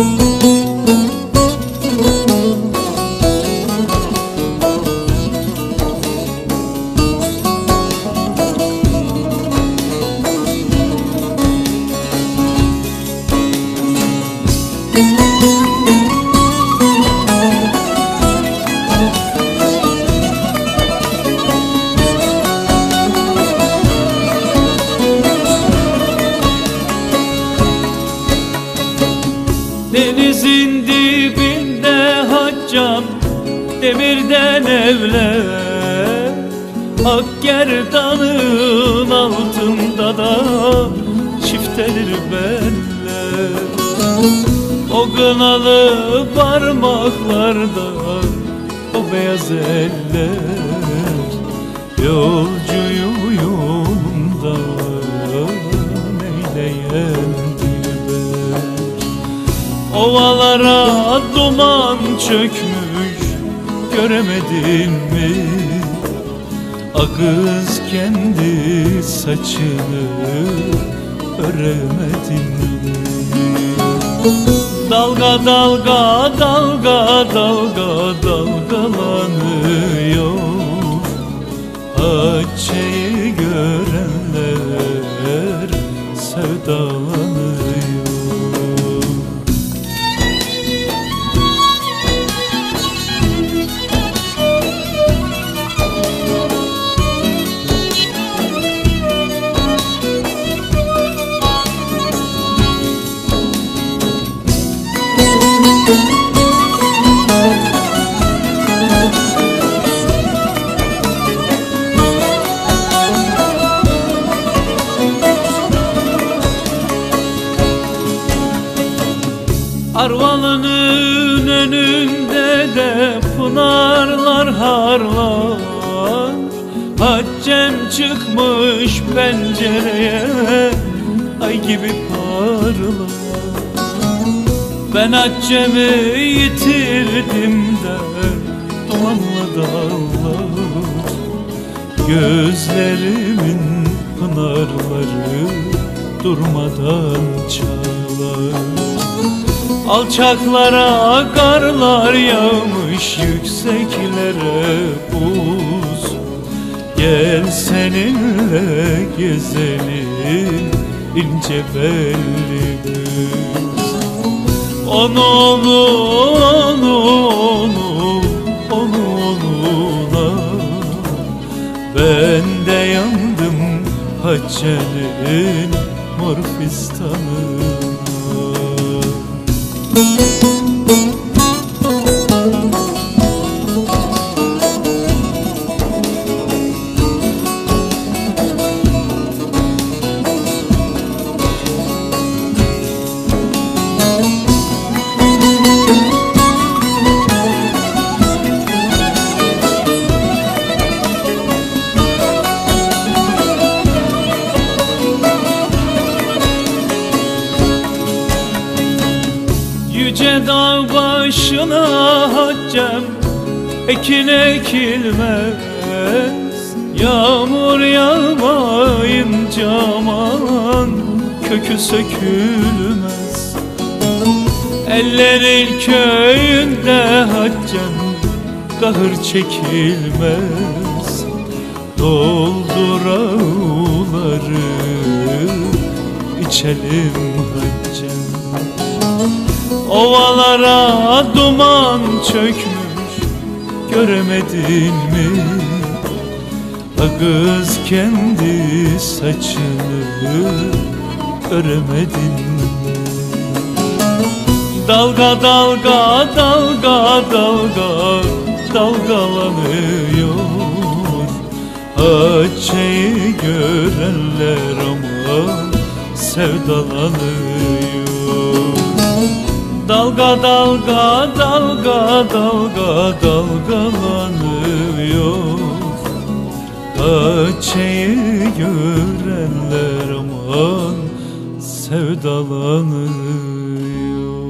Música Denizin dibinde haccam Demirden evler Ak gerdanın altında da Çiftelir beller O kınalı parmaklarda O beyaz eller. Yolcuyu çökmüş Göremedin mi? Akız kendi saçını Öremedin mi? Dalga dalga dalga dalga dalgalanıyor Hacce'yi görenler sevdalanıyor Arvalının önünde de pınarlar harlar. Haccem çıkmış pencereye ay gibi parlar. Ben Haccem'i yitirdim de dumanlı dağlar. Gözlerimin pınarları durmadan çalar Alçaklara karlar yağmış yükseklere buz. Gel seninle gezelim ince belli düz Onu onu onu onu onu onuna Ben de yandım Hacce'nin mor Música Yüce dağ başına haccem Ekin ekilmez Yağmur yağmayınca aman Kökü sökülmez. Ellerin köyünde haccem Kahır çekilmez. Doldur ağları içelim haccem Ovalara duman çökmüş Göremedin mi? Kız kendi saçını öremedin mi? Dalga dalga dalga dalga dalgalanıyor Hacce'yi görenler ama sevdalanıyor Dalga dalga dalga dalga dalgalanıyor. Hacce'yi görenler aman sevdalanıyor